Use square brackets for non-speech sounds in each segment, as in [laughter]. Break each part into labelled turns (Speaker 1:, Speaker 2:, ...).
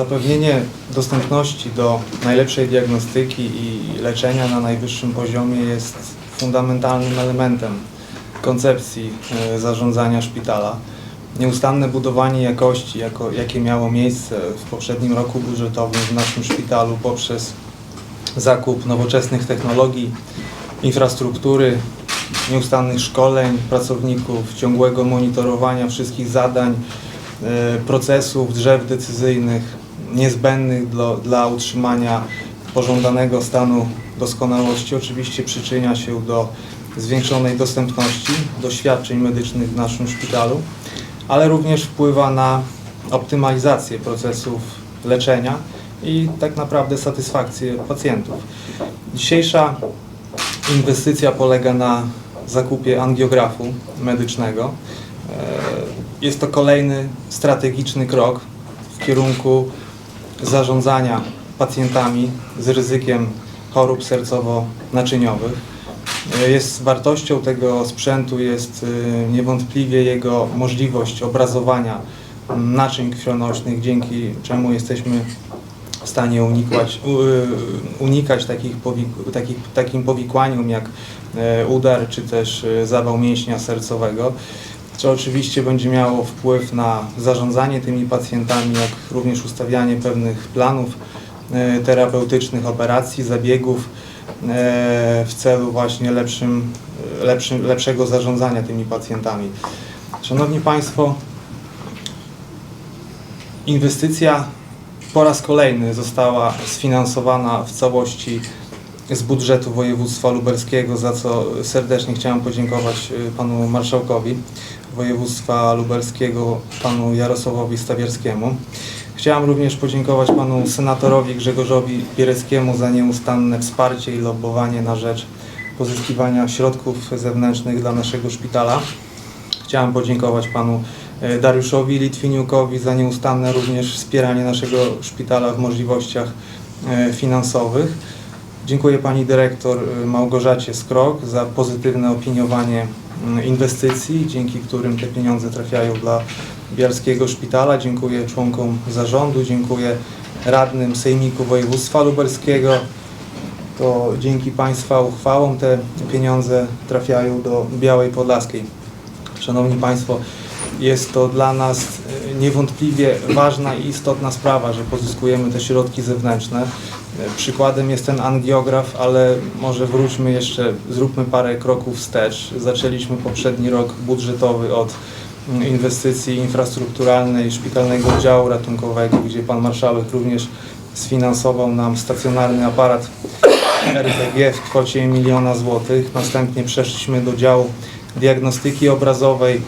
Speaker 1: Zapewnienie dostępności do najlepszej diagnostyki i leczenia na najwyższym poziomie jest fundamentalnym elementem koncepcji e, zarządzania szpitala. Nieustanne budowanie jakości, jako, jakie miało miejsce w poprzednim roku budżetowym w naszym szpitalu poprzez zakup nowoczesnych technologii, infrastruktury, nieustannych szkoleń pracowników, ciągłego monitorowania wszystkich zadań, e, procesów, drzew decyzyjnych niezbędnych dla, dla utrzymania pożądanego stanu doskonałości oczywiście przyczynia się do zwiększonej dostępności do świadczeń medycznych w naszym szpitalu, ale również wpływa na optymalizację procesów leczenia i tak naprawdę satysfakcję pacjentów. Dzisiejsza inwestycja polega na zakupie angiografu medycznego. E, Jest to kolejny strategiczny krok w kierunku zarządzania pacjentami z ryzykiem chorób sercowo-naczyniowych. Jest wartością tego sprzętu jest e, niewątpliwie jego możliwość obrazowania naczyń krwionośnych, dzięki czemu jesteśmy w stanie unikać, y, unikać takich powik- takich, takim powikłaniom jak e, udar czy też e, zawał mięśnia sercowego, co oczywiście będzie miało wpływ na zarządzanie tymi pacjentami, jak również ustawianie pewnych planów e, terapeutycznych, operacji, zabiegów e, w celu właśnie lepszym, e, lepszym, lepszego zarządzania tymi pacjentami. Szanowni Państwo, inwestycja po raz kolejny została sfinansowana w całości z budżetu województwa lubelskiego, za co serdecznie chciałem podziękować panu marszałkowi województwa lubelskiego, panu Jarosławowi Stawierskiemu. Chciałem również podziękować panu senatorowi Grzegorzowi Biereckiemu za nieustanne wsparcie i lobbowanie na rzecz pozyskiwania środków zewnętrznych dla naszego szpitala. Chciałem podziękować panu e, Dariuszowi Litwiniukowi za nieustanne również wspieranie naszego szpitala w możliwościach e, finansowych. Dziękuję pani dyrektor e, Małgorzacie Skrok za pozytywne opiniowanie inwestycji, dzięki którym te pieniądze trafiają dla Bialskiego Szpitala. Dziękuję członkom zarządu, dziękuję radnym Sejmiku Województwa Lubelskiego. To dzięki Państwa uchwałom te pieniądze trafiają do Białej Podlaskiej. Szanowni Państwo, jest to dla nas e, niewątpliwie ważna i istotna sprawa, że pozyskujemy te środki zewnętrzne. Przykładem jest ten angiograf, ale może wróćmy jeszcze, zróbmy parę kroków wstecz. Zaczęliśmy poprzedni rok budżetowy od mm, inwestycji infrastrukturalnej szpitalnego oddziału ratunkowego, gdzie Pan Marszałek również sfinansował nam stacjonarny aparat RTG w kwocie miliona złotych. Następnie przeszliśmy do działu diagnostyki obrazowej,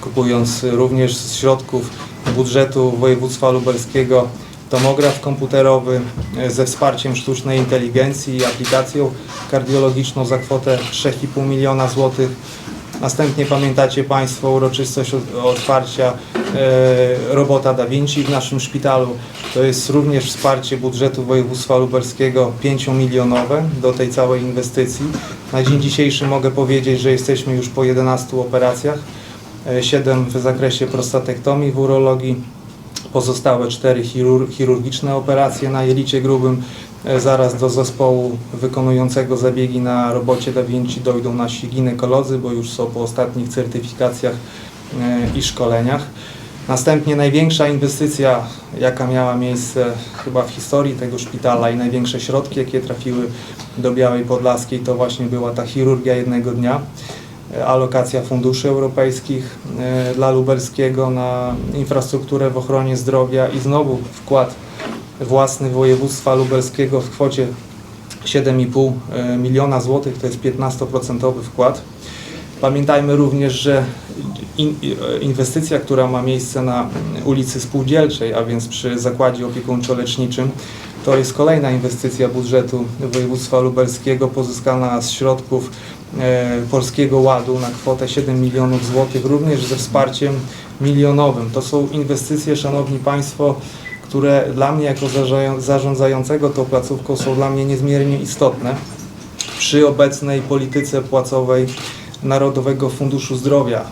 Speaker 1: kupując również z środków budżetu województwa lubelskiego tomograf komputerowy e, ze wsparciem sztucznej inteligencji i aplikacją kardiologiczną za kwotę 3,5 miliona złotych. Następnie pamiętacie Państwo uroczystość otwarcia e, robota Da Vinci w naszym szpitalu. To jest również wsparcie budżetu województwa lubelskiego 5-milionowe do tej całej inwestycji. Na dzień dzisiejszy mogę powiedzieć, że jesteśmy już po 11 operacjach, 7 w zakresie prostatektomii w urologii, pozostałe 4 chirur chirurgiczne operacje na jelicie grubym. E, Zaraz do zespołu wykonującego zabiegi na robocie Da Vinci dojdą nasi ginekolodzy, bo już są po ostatnich certyfikacjach e, i szkoleniach. Następnie największa inwestycja, jaka miała miejsce chyba w historii tego szpitala i największe środki, jakie trafiły do Białej Podlaskiej, to właśnie była ta chirurgia jednego dnia. E, Alokacja funduszy europejskich e, dla lubelskiego na infrastrukturę w ochronie zdrowia i znowu wkład własny województwa lubelskiego w kwocie 7,5 miliona złotych, to jest 15% wkład. Pamiętajmy również, że in, inwestycja, która ma miejsce na ulicy Spółdzielczej, a więc przy zakładzie opiekuńczo-leczniczym, to jest kolejna inwestycja budżetu województwa lubelskiego pozyskana z środków e, Polskiego Ładu na kwotę 7 milionów złotych, również ze wsparciem milionowym. To są inwestycje, Szanowni Państwo, które dla mnie jako zarządzającego tą placówką są dla mnie niezmiernie istotne przy obecnej polityce płacowej Narodowego Funduszu Zdrowia.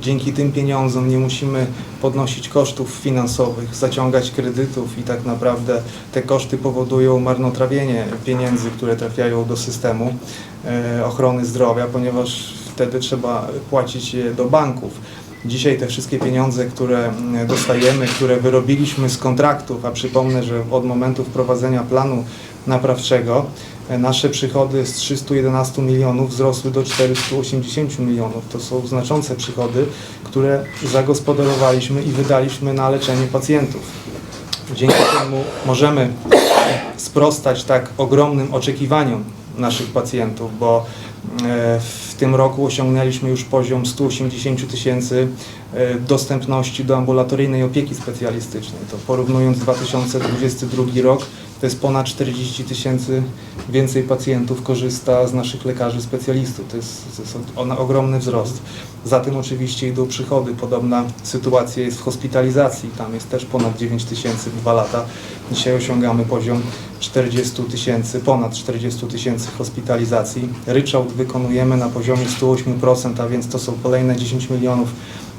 Speaker 1: Dzięki tym pieniądzom nie musimy podnosić kosztów finansowych, zaciągać kredytów i tak naprawdę te koszty powodują marnotrawienie pieniędzy, które trafiają do systemu e, ochrony zdrowia, ponieważ wtedy trzeba płacić je do banków. Dzisiaj te wszystkie pieniądze, które mm, dostajemy, które wyrobiliśmy z kontraktów, a przypomnę, że od momentu wprowadzenia planu naprawczego e, nasze przychody z 311 milionów wzrosły do 480 milionów. To są znaczące przychody, które zagospodarowaliśmy i wydaliśmy na leczenie pacjentów. Dzięki temu możemy sprostać tak ogromnym oczekiwaniom naszych pacjentów, bo e, w tym roku osiągnęliśmy już poziom 180 tysięcy e, dostępności do ambulatoryjnej opieki specjalistycznej. To porównując 2022 rok, to jest ponad 40 tysięcy więcej pacjentów korzysta z naszych lekarzy specjalistów. To jest, to jest ogromny wzrost. Za tym oczywiście idą przychody. Podobna sytuacja jest w hospitalizacji. Tam jest też ponad 9 tysięcy w dwa lata. Dzisiaj osiągamy poziom 40 tysięcy, ponad 40 tysięcy hospitalizacji. Ryczałt wykonujemy na poziomie 108%, a więc to są kolejne 10 milionów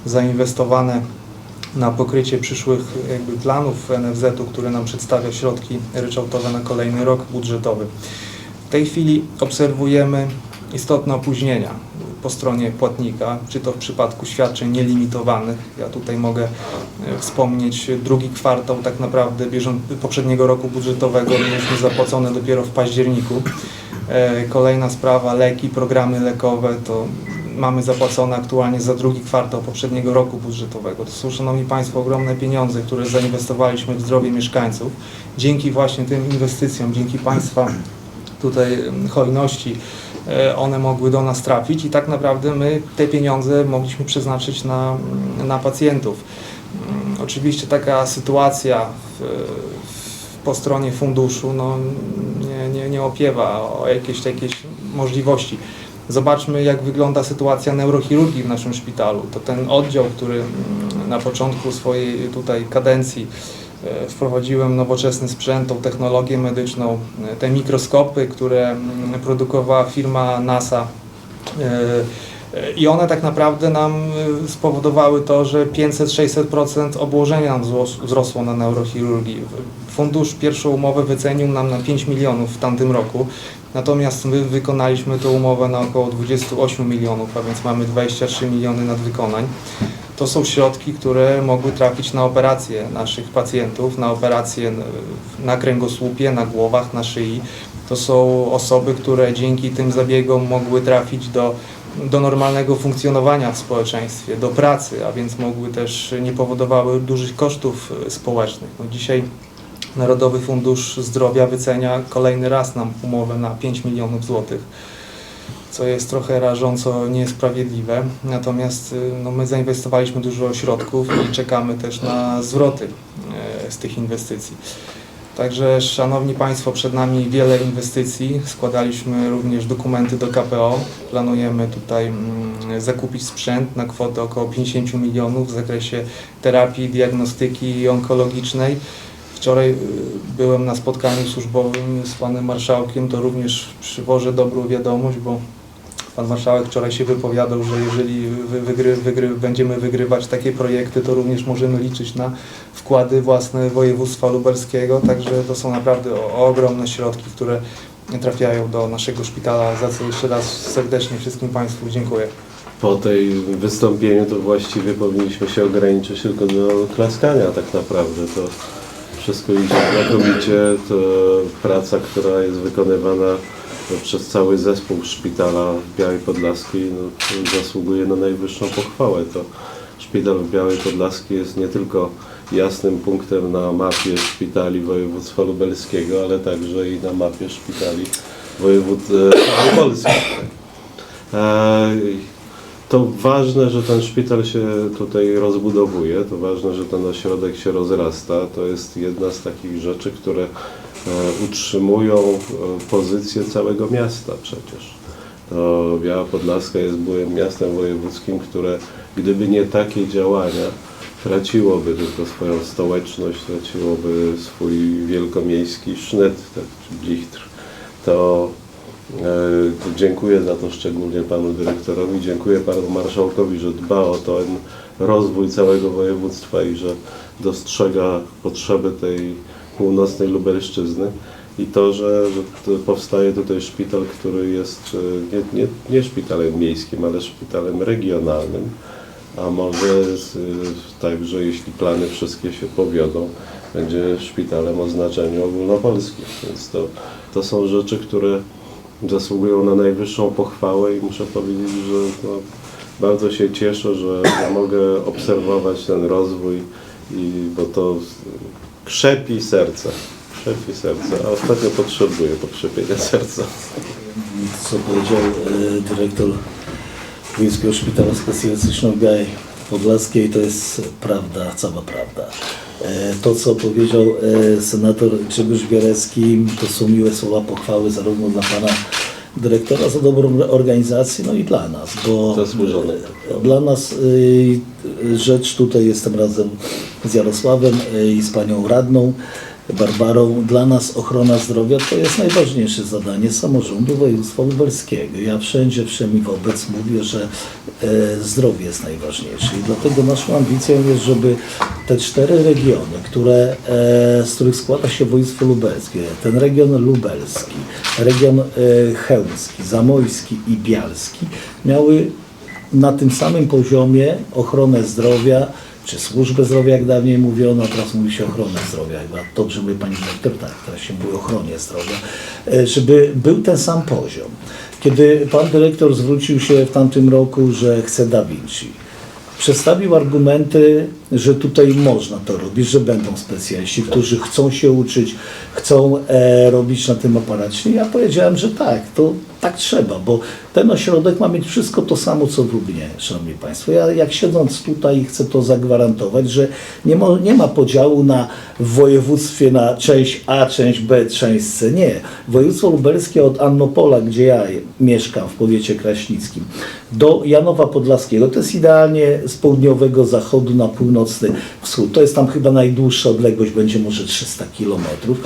Speaker 1: zainwestowane na pokrycie przyszłych jakby planów NFZ-u, który nam przedstawia środki ryczałtowe na kolejny rok budżetowy. W tej chwili obserwujemy istotne opóźnienia po stronie płatnika, czy to w przypadku świadczeń nielimitowanych. Ja tutaj mogę e, wspomnieć drugi kwartał tak naprawdę poprzedniego roku budżetowego mieliśmy zapłacone dopiero w październiku. E, Kolejna sprawa, leki, programy lekowe, to mamy zapłacone aktualnie za drugi kwartał poprzedniego roku budżetowego. To są, Szanowni Państwo, ogromne pieniądze, które zainwestowaliśmy w zdrowie mieszkańców. Dzięki właśnie tym inwestycjom, dzięki Państwa tutaj mm, hojności, e, one mogły do nas trafić i tak naprawdę my te pieniądze mogliśmy przeznaczyć na, mm, na pacjentów. Mm, Oczywiście taka sytuacja w, w, po stronie funduszu no, nie, nie, nie opiewa o jakieś, jakieś możliwości. Zobaczmy, jak wygląda sytuacja neurochirurgii w naszym szpitalu. To ten oddział, który mm, na początku swojej tutaj kadencji e, wprowadziłem nowoczesny sprzęt, tą technologię medyczną, e, te mikroskopy, które mm, produkowała firma NASA. e, I one tak naprawdę nam spowodowały to, że 500-600% obłożenia nam wzros- wzrosło na neurochirurgii. Fundusz pierwszą umowę wycenił nam na 5 milionów w tamtym roku, natomiast my wykonaliśmy tę umowę na około 28 milionów, a więc mamy 23 miliony nadwykonań. To są środki, które mogły trafić na operacje naszych pacjentów, na operacje na kręgosłupie, na głowach, na szyi. To są osoby, które dzięki tym zabiegom mogły trafić do, do normalnego funkcjonowania w społeczeństwie, do pracy, a więc mogły też nie powodowały dużych kosztów e, społecznych. No dzisiaj Narodowy Fundusz Zdrowia wycenia kolejny raz nam umowę na 5 milionów złotych co jest trochę rażąco niesprawiedliwe. Natomiast y, no, my zainwestowaliśmy dużo środków i czekamy też na zwroty e, z tych inwestycji. Także, Szanowni Państwo, przed nami wiele inwestycji. Składaliśmy również dokumenty do KPO. Planujemy tutaj mm, zakupić sprzęt na kwotę około 50 milionów w zakresie terapii, diagnostyki onkologicznej. Wczoraj y, byłem na spotkaniu służbowym z panem marszałkiem, to również przywożę dobrą wiadomość, bo pan marszałek wczoraj się wypowiadał, że jeżeli wy- wygry, wygry, będziemy wygrywać takie projekty, to również możemy liczyć na wkłady własne województwa lubelskiego, także to są naprawdę ogromne środki, które trafiają do naszego szpitala, za co jeszcze raz serdecznie wszystkim Państwu dziękuję.
Speaker 2: Po tej wystąpieniu to właściwie powinniśmy się ograniczyć tylko do klaskania tak naprawdę. To wszystko idzie znakomicie. To praca, która jest wykonywana no, przez cały zespół szpitala w Białej Podlaskiej no, zasługuje na najwyższą pochwałę. To szpital w Białej Podlaskiej jest nie tylko jasnym punktem na mapie szpitali województwa lubelskiego, ale także i na mapie szpitali wojewód e, [clears throat] Polski. E, to ważne, że ten szpital się tutaj rozbudowuje, to ważne, że ten ośrodek się rozrasta. To jest jedna z takich rzeczy, które e, utrzymują e, pozycję całego miasta przecież. To Biała Podlaska jest byłym miastem wojewódzkim, które gdyby nie takie działania, traciłoby tylko swoją stołeczność, traciłoby swój wielkomiejski sznyt, czy blichtr. To Dziękuję za to szczególnie panu dyrektorowi, dziękuję panu marszałkowi, że dba o ten rozwój całego województwa i że dostrzega potrzeby tej północnej Lubelszczyzny. I to, że, powstaje tutaj szpital, który jest e, nie, nie, nie szpitalem miejskim, ale szpitalem regionalnym, a może z, także, jeśli plany wszystkie się powiodą, będzie szpitalem o znaczeniu ogólnopolskim. Więc to, to są rzeczy, które zasługują na najwyższą pochwałę i muszę powiedzieć, że no, bardzo się cieszę, że mogę obserwować ten rozwój, i, bo to krzepi serce. Krzepi serce, a ostatnio potrzebuję pokrzepienia serca.
Speaker 3: co powiedział e, dyrektor Wojewódzkiego Szpitala Specjalistycznego Białej Podlaskiej, to jest prawda, cała prawda. E, To, co powiedział e, senator Grzegorz Bierecki, to są miłe słowa pochwały zarówno dla pana dyrektora za dobrą organizację, no i dla nas, bo
Speaker 2: Zasłużone.
Speaker 3: e, dla nas rzecz tutaj jestem razem z Jarosławem i z panią radną Barbarą. Dla nas ochrona zdrowia to jest najważniejsze zadanie samorządu województwa lubelskiego. Ja wszędzie, wszędzie wobec mówię, że e, zdrowie jest najważniejsze i dlatego naszą ambicją jest, żeby te cztery regiony, które, e, z których składa się województwo lubelskie, ten region lubelski, region e, chełmski, zamojski i bialski miały na tym samym poziomie ochronę zdrowia, czy służbę zdrowia, jak dawniej mówiono, teraz mówi się ochronę zdrowia. Chyba dobrze mówi Pani Dyrektor, tak, teraz się mówi ochronie zdrowia, e, żeby był ten sam poziom. Kiedy Pan Dyrektor zwrócił się w tamtym roku, że chce Da Vinci, przedstawił argumenty, że tutaj można to robić, że będą specjaliści, którzy chcą się uczyć, chcą e, robić na tym aparacie. Ja powiedziałem, że tak, to tak trzeba, bo ten ośrodek ma mieć wszystko to samo, co w Lublinie, Szanowni Państwo. Ja jak siedząc tutaj chcę to zagwarantować, że nie, mo, nie ma podziału na w województwie na część A, część B, część C. Nie. Województwo lubelskie od Annopola, gdzie ja mieszkam w powiecie kraśnickim, do Janowa Podlaskiego, to jest idealnie z południowego zachodu na północny wschód. To jest tam chyba najdłuższa odległość, będzie może 300 kilometrów.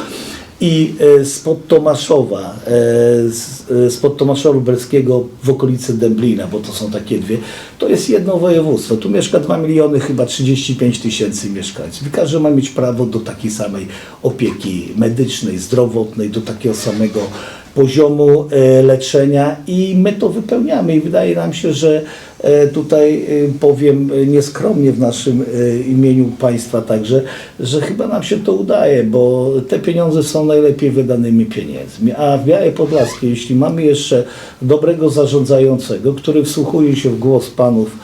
Speaker 3: I e, spod Tomaszowa, e, e, spod Tomasza Lubelskiego w okolicy Dęblina, bo to są takie dwie, to jest jedno województwo. Tu mieszka 2 miliony, chyba 35 tysięcy mieszkańców. I każdy ma mieć prawo do takiej samej opieki medycznej, zdrowotnej, do takiego samego poziomu e, leczenia i my to wypełniamy i wydaje nam się, że e, tutaj e, powiem nieskromnie w naszym imieniu państwa także, że chyba nam się to udaje, bo te pieniądze są najlepiej wydanymi pieniędzmi. A w Białej Podlaskiej, jeśli mamy jeszcze dobrego zarządzającego, który wsłuchuje się w głos panów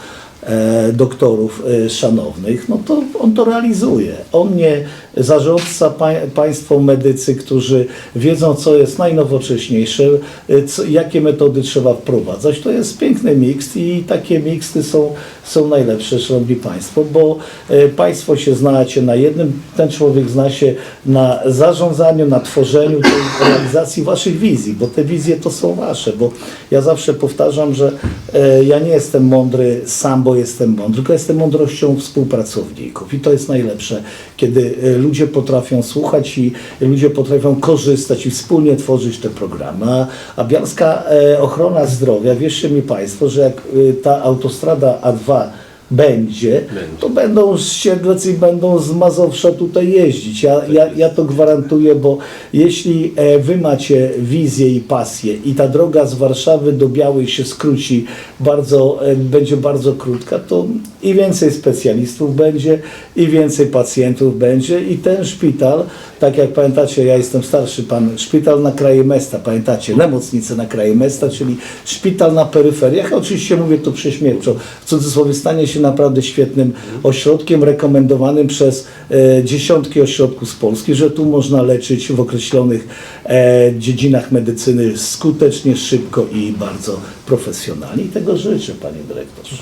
Speaker 3: doktorów e, szanownych, no to on to realizuje. On nie zarządca, pa, państwo medycy, którzy wiedzą, co jest najnowocześniejsze, e, co, jakie metody trzeba wprowadzać. To jest piękny miks i takie miksy są, są najlepsze, szanowni państwo, bo e, państwo się znacie na jednym, ten człowiek zna się na zarządzaniu, na tworzeniu, tej [clears throat] realizacji waszych wizji, bo te wizje to są wasze, bo ja zawsze powtarzam, że e, ja nie jestem mądry sam, bo jestem mądry, tylko jestem mądrością współpracowników i to jest najlepsze, kiedy e, ludzie potrafią słuchać i ludzie potrafią korzystać i wspólnie tworzyć te programy. A, a Bialska ochrona zdrowia, wierzcie mi Państwo, że jak ta autostrada A2 sua będzie, to będą z Siedlec i będą z Mazowsza tutaj jeździć. Ja, ja, ja to gwarantuję, bo jeśli e, Wy macie wizję i pasję i ta droga z Warszawy do Białej się skróci bardzo, e, będzie bardzo krótka, to i więcej specjalistów będzie, i więcej pacjentów będzie i ten szpital, tak jak pamiętacie, ja jestem starszy pan, szpital na kraje miasta, pamiętacie, nemocnicę na kraje miasta, czyli szpital na peryferiach, oczywiście mówię to prześmiewczo, w cudzysłowie stanie się naprawdę świetnym ośrodkiem rekomendowanym przez e, dziesiątki ośrodków z Polski, że tu można leczyć w określonych e, dziedzinach medycyny skutecznie, szybko i bardzo profesjonalnie. I tego życzę, panie dyrektorze.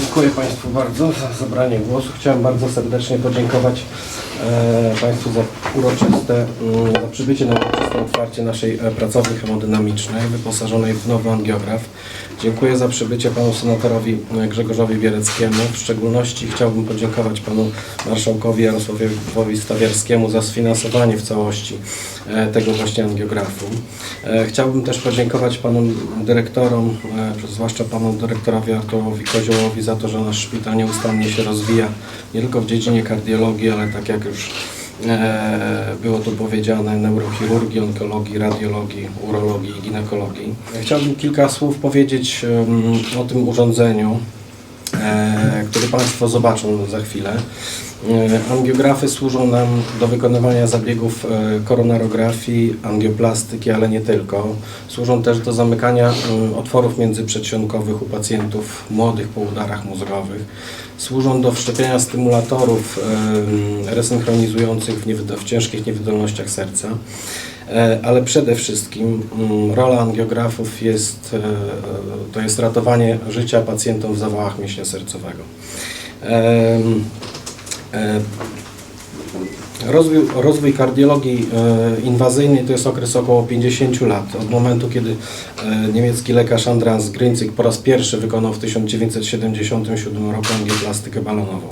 Speaker 4: Dziękuję Państwu bardzo za zabranie głosu. Chciałem bardzo serdecznie podziękować Państwu za uroczyste, mm, za przybycie na uroczyste otwarcie naszej e, pracowni hemodynamicznej wyposażonej w nowy angiograf. Dziękuję za przybycie panu senatorowi Grzegorzowi Biereckiemu. W szczególności chciałbym podziękować panu marszałkowi Jarosławowi Stawiarskiemu za sfinansowanie w całości e, tego właśnie angiografu. E, Chciałbym też podziękować panu dyrektorom, e, zwłaszcza panu dyrektorowi Arturowi Koziołowi za to, że nasz szpital nieustannie się rozwija, nie tylko w dziedzinie kardiologii, ale tak jak już e, było tu powiedziane, neurochirurgii, onkologii, radiologii, urologii i ginekologii. Chciałbym kilka słów powiedzieć o tym urządzeniu, który Państwo zobaczą za chwilę. E, Angiografy służą nam do wykonywania zabiegów e, koronarografii, angioplastyki, ale nie tylko. Służą też do zamykania otworów międzyprzedsionkowych u pacjentów młodych po udarach mózgowych. Służą do wszczepienia stymulatorów resynchronizujących w, w ciężkich niewydolnościach serca. E, Ale przede wszystkim mm, rola angiografów jest, e, to jest ratowanie życia pacjentom w zawałach mięśnia sercowego. E, Rozwój, rozwój kardiologii e, inwazyjnej to jest okres około 50 lat. Od momentu, kiedy e, niemiecki lekarz Andreas Grünzig po raz pierwszy wykonał w 1977 roku angioplastykę balonową.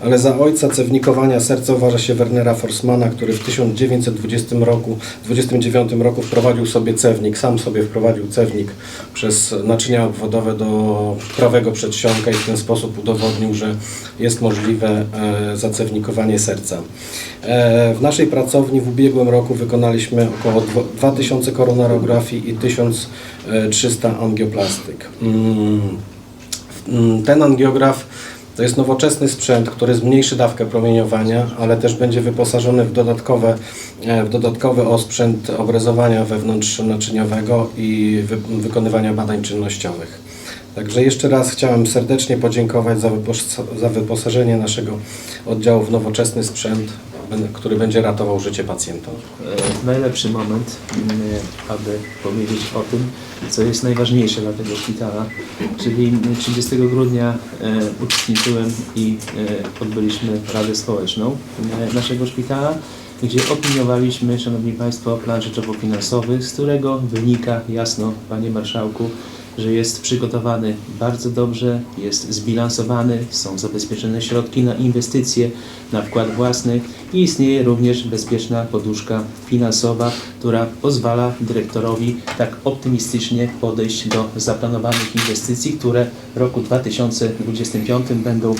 Speaker 4: Ale za ojca cewnikowania serca uważa się Wernera Forsmana, który w 1920 roku, 29 roku wprowadził sobie cewnik, sam sobie wprowadził cewnik przez naczynia obwodowe do prawego przedsionka i w ten sposób udowodnił, że jest możliwe e, zacewnikowanie serca. E, w naszej pracowni w ubiegłym roku wykonaliśmy około dwa- 2000 koronarografii i 1300 angioplastyk. Mm, Mm, Ten angiograf to jest nowoczesny sprzęt, który zmniejszy dawkę promieniowania, ale też będzie wyposażony w dodatkowe, e, w dodatkowy osprzęt obrazowania wewnątrznaczyniowego i wy, wykonywania badań czynnościowych. Także jeszcze raz chciałem serdecznie podziękować za, za wyposażenie naszego oddziału w nowoczesny sprzęt, który będzie ratował życie pacjentom.
Speaker 5: e, najlepszy moment, m, aby powiedzieć o tym, co jest najważniejsze dla tego szpitala. Czyli 30 grudnia e, uczestniczyłem i e, odbyliśmy Radę Społeczną naszego szpitala, gdzie opiniowaliśmy, Szanowni Państwo, plan rzeczowo-finansowy, z którego wynika jasno, Panie Marszałku, że jest przygotowany bardzo dobrze, jest zbilansowany, są zabezpieczone środki na inwestycje, na wkład własny i istnieje również bezpieczna poduszka finansowa, która pozwala dyrektorowi tak optymistycznie podejść do zaplanowanych inwestycji, które w roku 2025 będą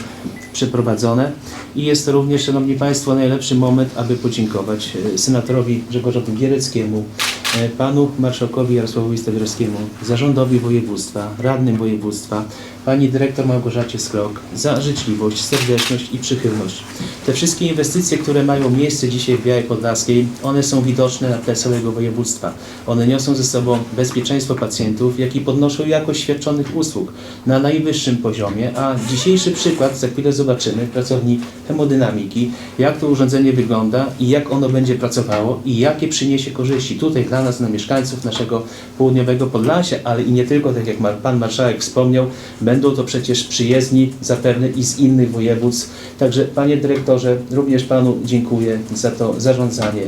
Speaker 5: przeprowadzone. I jest to również, Szanowni Państwo, najlepszy moment, aby podziękować e, senatorowi Grzegorzowi Biereckiemu, e, panu marszałkowi Jarosławowi Stawiarskiemu, zarządowi województwa, radnym województwa, pani dyrektor Małgorzacie Skrok za życzliwość, serdeczność i przychylność. Te wszystkie inwestycje, które mają miejsce dzisiaj w Białej Podlaskiej, one są widoczne na tle całego województwa. One niosą ze sobą bezpieczeństwo pacjentów, jak i podnoszą jakość świadczonych usług na najwyższym poziomie, a dzisiejszy przykład, za chwilę zobaczymy, pracowni hemodynamiki, jak to urządzenie wygląda i jak ono będzie pracowało i jakie przyniesie korzyści tutaj dla nas, dla mieszkańców naszego południowego Podlasia, ale i nie tylko, tak jak Pan Marszałek wspomniał, będą to przecież przyjezdni zapewne i z innych województw. Także Panie Dyrektorze, również Panu dziękuję za to zarządzanie,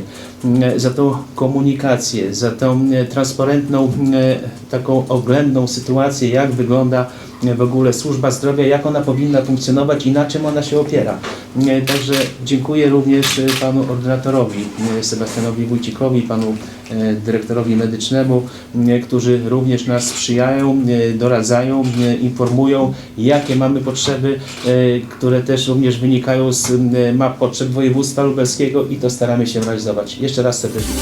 Speaker 5: mm, za tą komunikację, za tą mm, transparentną, mm, taką oględną sytuację, jak wygląda w ogóle służba zdrowia, jak ona powinna funkcjonować i na czym ona się opiera. Mm, Także dziękuję również e, Panu ordynatorowi e, Sebastianowi Wójcikowi, Panu e, dyrektorowi medycznemu, którzy również nas sprzyjają, e, doradzają, e, informują, jakie mamy potrzeby, e, które też również wynikają z map potrzeb województwa lubelskiego i to staramy się realizować. Jeszcze raz serdecznie.